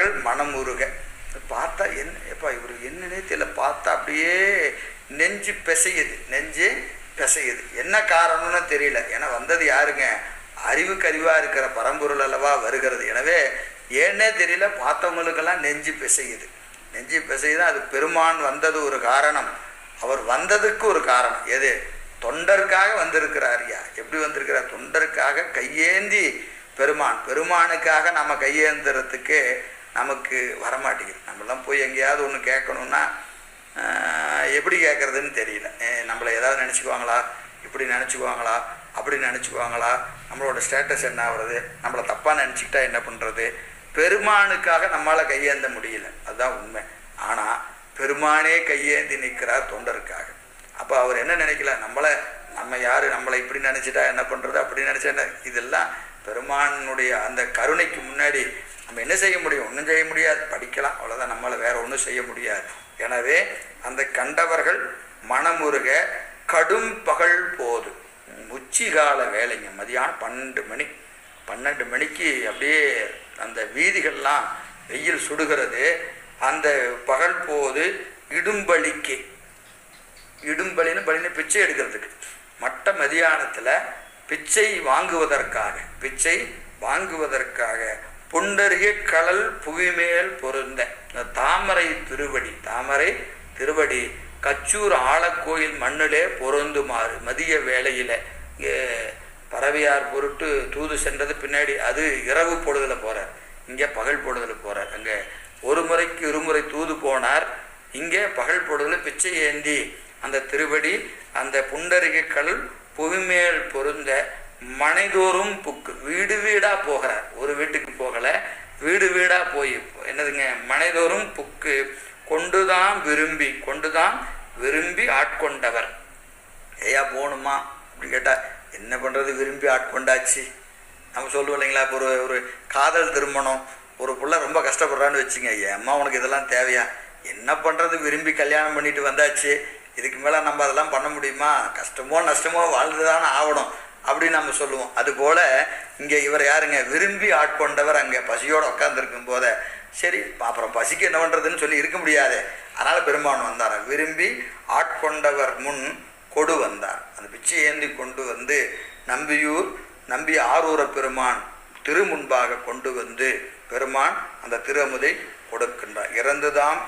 அவர்கள் மனம் உருக பார்த்தா என்ன எப்பா இவர் என்னன்னே தெரியல. பார்த்தா அப்படியே நெஞ்சு பிசையுது நெஞ்சு பிசையுது. என்ன காரணம்னு தெரியல. ஏன்னா வந்தது யாருங்க? அறிவுக்கறிவாக இருக்கிற பரம்பொருள் அல்லவா வருகிறது. எனவே ஏன்னே தெரியல பார்த்தவங்களுக்கெல்லாம் நெஞ்சு பிசையுது. நெஞ்சு பிசையுது அது பெருமான் வந்தது ஒரு காரணம். அவர் வந்ததுக்கு ஒரு காரணம். எது? தொண்டருக்காக வந்திருக்கிறார் ஐயா எப்படி வந்திருக்கிறார்? தொண்டருக்காக கையேந்தி பெருமான். பெருமானுக்காக நம்ம கையேந்துறதுக்கு நமக்கு வரமாட்டேங்குது. நம்மளாம் போய் எங்கேயாவது ஒன்று கேட்கணுன்னா எப்படி கேட்குறதுன்னு தெரியல. நம்மளை ஏதாவது நினச்சிக்குவாங்களா? இப்படி நினச்சிக்குவாங்களா? அப்படி நினச்சிக்குவாங்களா? நம்மளோட ஸ்டேட்டஸ் என்ன ஆகுறது? நம்மளை தப்பாக நினச்சிக்கிட்டா என்ன பண்ணுறது பெருமானுக்காக நம்மளால் கையேந்த முடியல. அதுதான் உண்மை. ஆனால் பெருமானே கையேந்தி நிற்கிறார் தொண்டருக்காக. அப்போ அவர் என்ன நினைக்கல? நம்மளை நம்ம யார்? நம்மளை இப்படி நினச்சிட்டா என்ன பண்ணுறது அப்படி நினச்சா என்ன? இதெல்லாம் பெருமானுடைய அந்த கருணைக்கு முன்னாடி நம்ம என்ன செய்ய முடியும்? ஒன்றும் செய்ய முடியாது. படிக்கலாம். அவ்வளோதான் நம்மளை வேற ஒன்றும் செய்ய முடியாது. எனவே அந்த கண்டவர்கள் மனமுருக கடும் பகல் போது உச்சிகால வேலைங்க. மதியானம் பன்னெண்டு மணி. பன்னெண்டு மணிக்கு அப்படியே அந்த வீதிகள்லாம் வெயில் சுடுகிறது. அந்த பகல் போது இடும்பலிக்கு. இடும்பலின்னு பலின்னு பிச்சை எடுக்கிறதுக்கு. மட்ட மதியானத்தில் பிச்சை வாங்குவதற்காக பிச்சை வாங்குவதற்காக புண்டருக கடல் புவிமேல் பொருந்த. தாமரை திருவடி தாமரை திருவடி கச்சூர் ஆழக்கோயில் மண்ணிலே பொருந்துமாறு மதிய வேளையில் இங்கே பறவையார் பொருட்டு தூது சென்றது பின்னாடி அது இரவு பொழுதில் போகிறார் இங்கே பகல் பொழுதில் போகிறார் அங்கே ஒரு முறைக்கு இருமுறை தூது போனார். இங்கே பகல் பொழுதில் பிச்சை ஏந்தி அந்த திருவடி அந்த புண்டரிக கடல் புவிமேல் பொருந்த மனைதோறும் புக்கு. வீடு வீடா போகிறார். ஒரு வீட்டுக்கு போகல. வீடு வீடா போய் என்னதுங்க? மனைதோறும் புக்கு கொண்டுதான் விரும்பி கொண்டுதான் விரும்பி ஆட்கொண்டவர். ஐயா போகணுமா? அப்படி கேட்டா என்ன பண்ணுறது விரும்பி ஆட்கொண்டாச்சு? நம்ம சொல்லுவோம் இல்லைங்களா இப்போ ஒரு ஒரு காதல் திருமணம். ஒரு புள்ள ரொம்ப கஷ்டப்படுறான்னு வச்சுங்க ஐயா அம்மா உனக்கு இதெல்லாம் தேவையா? என்ன பண்ணுறது விரும்பி கல்யாணம் பண்ணிட்டு வந்தாச்சு? இதுக்கு மேலே நம்ம அதெல்லாம் பண்ண முடியுமா? கஷ்டமோ நஷ்டமோ வாழ்ந்து தானே ஆகணும் அப்படின்னு நம்ம சொல்லுவோம். அதுபோல் இங்கே இவர் யாருங்க? விரும்பி ஆட்கொண்டவர் அங்கே பசியோடு உட்காந்துருக்கும் போதே சரி அப்புறம் பசிக்கு என்ன பண்ணுறதுன்னு சொல்லி இருக்க முடியாது. அதனால் பெருமான் வந்தார். விரும்பி ஆட்கொண்டவர் முன் கொடு வந்தார். அந்த பிச்சை ஏந்தி கொண்டு வந்து நம்பியூர் நம்பி ஆரூர பெருமான் திரு முன்பாக கொண்டு வந்து பெருமான் அந்த திருமுதை கொடுக்கின்றார். இறந்துதான்